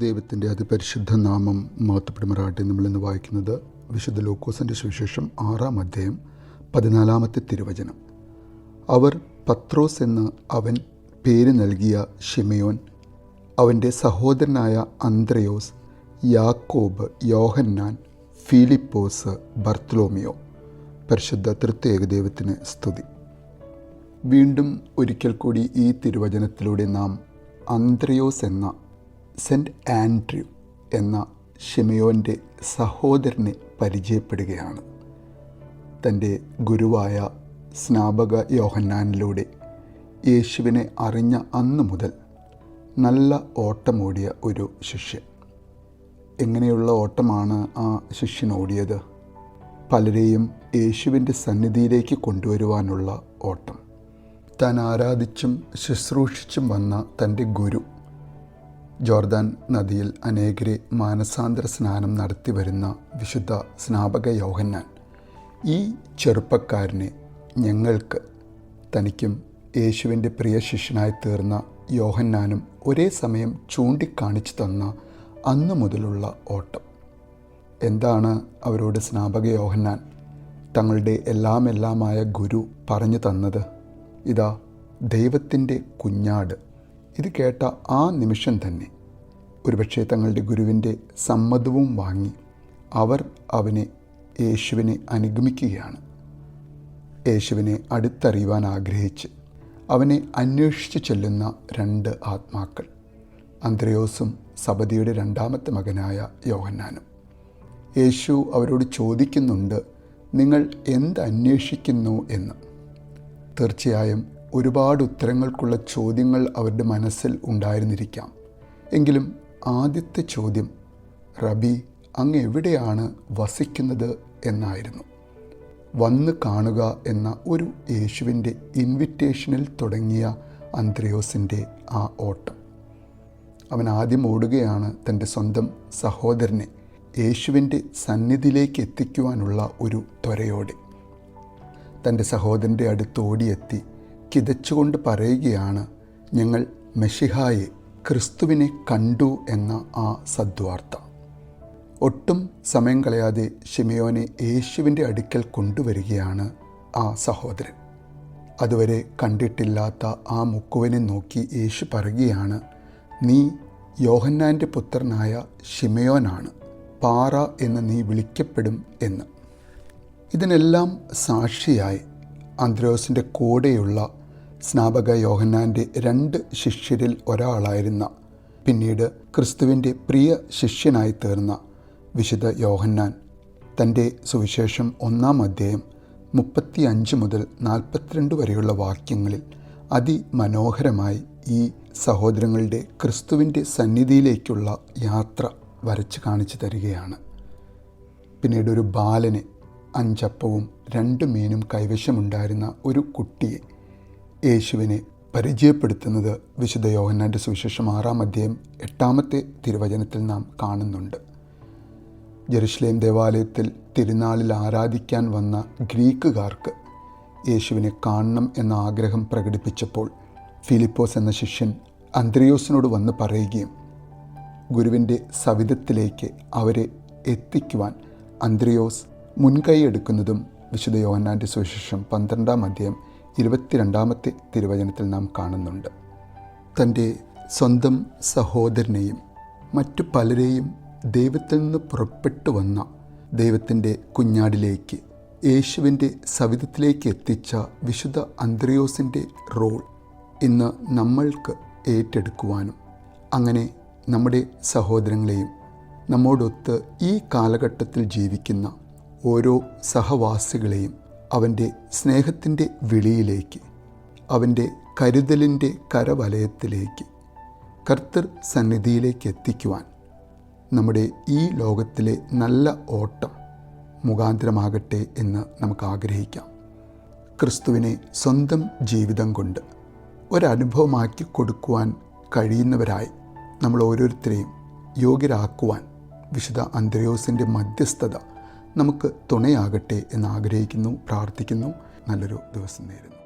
ദൈവത്തിന്റെ അതിപരിശുദ്ധ നാമം മാത്തപ്പെടുമറാട്ടെ നമ്മളിന്ന് വായിക്കുന്നത് വിശുദ്ധ ലൂക്കോസിന്റെ സുവിശേഷം ആറാം അധ്യായം പതിനാലാമത്തെ തിരുവചനം. അവർ പത്രോസ് എന്ന് അവൻ പേര് നൽകിയ ഷിമയോൻ അവന്റെ സഹോദരനായ അന്ത്രയോസ് യാക്കോബ് യോഹന്നാൻ ഫിലിപ്പോസ് ബർത്തലോമിയോ. പരിശുദ്ധ തൃത്യേക ദൈവത്തിന് സ്തുതി. വീണ്ടും ഒരിക്കൽ കൂടി ഈ തിരുവചനത്തിലൂടെ നാം അന്ത്രയോസ് എന്ന സെന്റ് ആൻഡ്രൂ എന്ന ഷിമയോന്റെ സഹോദരനെ പരിചയപ്പെടുകയാണ്. തന്റെ ഗുരുവായ സ്നാപക യോഹന്നാനിലൂടെ യേശുവിനെ അറിഞ്ഞ അന്നു മുതൽ നല്ല ഓട്ടമോടിയ ഒരു ശിഷ്യൻ. എങ്ങനെയുള്ള ഓട്ടമാണ് ആ ശിഷ്യൻ ഓടിയത്? പലരെയും യേശുവിന്റെ സന്നിധിയിലേക്ക് കൊണ്ടുവരുവാനുള്ള ഓട്ടം. താൻ ആരാധിച്ചും ശുശ്രൂഷിച്ചും വന്ന തന്റെ ഗുരു ജോർദാൻ നദിയിൽ അനേകരെ മാനസാന്തര സ്നാനം നടത്തി വരുന്ന വിശുദ്ധ സ്നാപക യോഹന്നാൻ. ഈ ചെറുപ്പക്കാരനെ ഞങ്ങൾക്ക് തനിക്കും യേശുവിന്റെ പ്രിയ ശിഷ്യനായി തീർന്ന യോഹന്നാനും ഒരേ സമയം ചൂണ്ടിക്കാണിച്ചു തന്ന അന്നു മുതലുള്ള ഓട്ടം. എന്താണ് അവരോട് സ്നാപക യോഹന്നാൻ തങ്ങളുടെ എല്ലാമെല്ലാമായ ഗുരു പറഞ്ഞു തന്നത്? ഇതാ ദൈവത്തിന്റെ കുഞ്ഞാട്. ഇത് കേട്ട ആ നിമിഷം തന്നെ ഒരുപക്ഷെ തങ്ങളുടെ ഗുരുവിന്റെ സമ്മതവും വാങ്ങി അവർ അവനെ യേശുവിനെ അനുഗമിക്കുകയാണ്. യേശുവിനെ അടുത്തറിയുവാൻ ആഗ്രഹിച്ച് അവനെ അന്വേഷിച്ച് ചെല്ലുന്ന രണ്ട് ആത്മാക്കൾ അന്ത്രയോസും സബദിയുടെ രണ്ടാമത്തെ മകനായ യോഹന്നാനും. യേശു അവരോട് ചോദിക്കുന്നുണ്ട് നിങ്ങൾ എന്ത് അന്വേഷിക്കുന്നു എന്ന്? തീർച്ചയായും ഒരുപാട് ഉത്തരങ്ങൾക്കുള്ള ചോദ്യങ്ങൾ അവരുടെ മനസ്സിൽ ഉണ്ടായിരുന്നിരിക്കാം. എങ്കിലും ആദ്യത്തെ ചോദ്യം റബി അങ്ങ് എവിടെയാണ് വസിക്കുന്നത്? എന്നായിരുന്നു. വന്ന് കാണുക എന്ന ഒരു യേശുവിന്റെ ഇൻവിറ്റേഷനിൽ തുടങ്ങിയ അന്ത്രയോസിന്റെ ആ ഓട്ടം. അവൻ ആദ്യം ഓടുകയാണ് തന്റെ സ്വന്തം സഹോദരനെ യേശുവിന്റെ സന്നിധിയിലേക്ക് എത്തിക്കുവാനുള്ള ഒരു ത്വരയോടെ. തന്റെ സഹോദരന്റെ അടുത്ത് ഓടിയെത്തി കിതച്ചുകൊണ്ട് പറയുകയാണ് ഞങ്ങൾ മെഷിഹായെ ക്രിസ്തുവിനെ കണ്ടു എന്ന ആ സദ്വാർത്ത. ഒട്ടും സമയം കളയാതെ ഷിമയോനെ യേശുവിന്റെ അടുക്കൽ കൊണ്ടുവരികയാണ് ആ സഹോദരൻ. അതുവരെ കണ്ടിട്ടില്ലാത്ത ആ മുക്കുവനെ നോക്കി യേശു പറയുകയാണ് നീ യോഹന്നാന്റെ പുത്രനായ ഷിമയോനാണ് പാറ എന്ന് നീ വിളിക്കപ്പെടും എന്ന്. ഇതിനെല്ലാം സാക്ഷിയായി അന്ത്രോസിന്റെ കൂടെയുള്ള സ്നാപക യോഹന്നാന്റെ രണ്ട് ശിഷ്യരിൽ ഒരാളായിരുന്ന പിന്നീട് ക്രിസ്തുവിന്റെ പ്രിയ ശിഷ്യനായി തീർന്ന വിശുദ്ധ യോഹന്നാൻ. തന്റെ സുവിശേഷം ഒന്നാം അധ്യായം മുപ്പത്തി അഞ്ച് മുതൽ നാൽപ്പത്തിരണ്ട് വരെയുള്ള വാക്യങ്ങളിൽ അതിമനോഹരമായി ഈ സഹോദരങ്ങളുടെ ക്രിസ്തുവിന്റെ സന്നിധിയിലേക്കുള്ള യാത്ര വരച്ച് കാണിച്ചു തരികയാണ്. പിന്നീട് ഒരു ബാലനെ അഞ്ചപ്പവും രണ്ട് മീനും കൈവശമുണ്ടായിരുന്ന ഒരു കുട്ടിയെ യേശുവിനെ പരിചയപ്പെടുത്തുന്നത് വിശുദ്ധ യോഹന്നാന്റെ സുവിശേഷം ആറാം അധ്യായം എട്ടാമത്തെ തിരുവചനത്തിൽ നാം കാണുന്നുണ്ട്. ജെറുസലേം ദേവാലയത്തിൽ തിരുനാളിൽ ആരാധിക്കാൻ വന്ന ഗ്രീക്കുകാർക്ക് യേശുവിനെ കാണണം എന്ന ആഗ്രഹം പ്രകടിപ്പിച്ചപ്പോൾ ഫിലിപ്പോസ് എന്ന ശിഷ്യൻ അന്ത്രയോസിനോട് വന്ന് പറയുകയും ഗുരുവിന്റെ സവിധത്തിലേക്ക് അവരെ എത്തിക്കുവാൻ അന്ത്രയോസ് മുൻകൈ എടുക്കുന്നതും വിശുദ്ധ യോഹന്നാന്റെ സുവിശേഷം പന്ത്രണ്ടാം അധ്യായം ഇരുപത്തിരണ്ടാമത്തെ തിരുവചനത്തിൽ നാം കാണുന്നുണ്ട്. തന്റെ സ്വന്തം സഹോദരനെയും മറ്റു പലരെയും ദൈവത്തിൽ നിന്ന് പുറപ്പെട്ടു വന്ന ദൈവത്തിന്റെ കുഞ്ഞാടിലേക്ക് യേശുവിന്റെ സവിധത്തിലേക്ക് എത്തിച്ച വിശുദ്ധ അന്ത്രയോസിന്റെ റോൾ ഇന്ന് നമ്മൾക്ക് ഏറ്റെടുക്കുവാനും അങ്ങനെ നമ്മുടെ സഹോദരങ്ങളെയും നമ്മോടൊത്ത് ഈ കാലഘട്ടത്തിൽ ജീവിക്കുന്ന ഓരോ സഹവാസികളെയും അവന്റെ സ്നേഹത്തിന്റെ വിളിയിലേക്ക് അവന്റെ കരുതലിന്റെ കരവലയത്തിലേക്ക് കർത്തർ സന്നിധിയിലേക്ക് എത്തിക്കുവാൻ നമ്മുടെ ഈ ലോകത്തിലെ നല്ല ഓട്ടം മുഖാന്തരമാകട്ടെ എന്ന് നമുക്ക് ആഗ്രഹിക്കാം. ക്രിസ്തുവിനെ സ്വന്തം ജീവിതം കൊണ്ട് ഒരനുഭവമാക്കി കൊടുക്കുവാൻ കഴിയുന്നവരായി നമ്മൾ ഓരോരുത്തരെയും യോഗ്യരാക്കുവാൻ വിശുദ്ധ അന്ത്രയോസിന്റെ മധ്യസ്ഥത നമുക്ക് തുണയാകട്ടെ എന്ന് ആഗ്രഹിക്കുന്നു പ്രാർത്ഥിക്കുന്നു. നല്ലൊരു ദിവസം നേരുന്നു.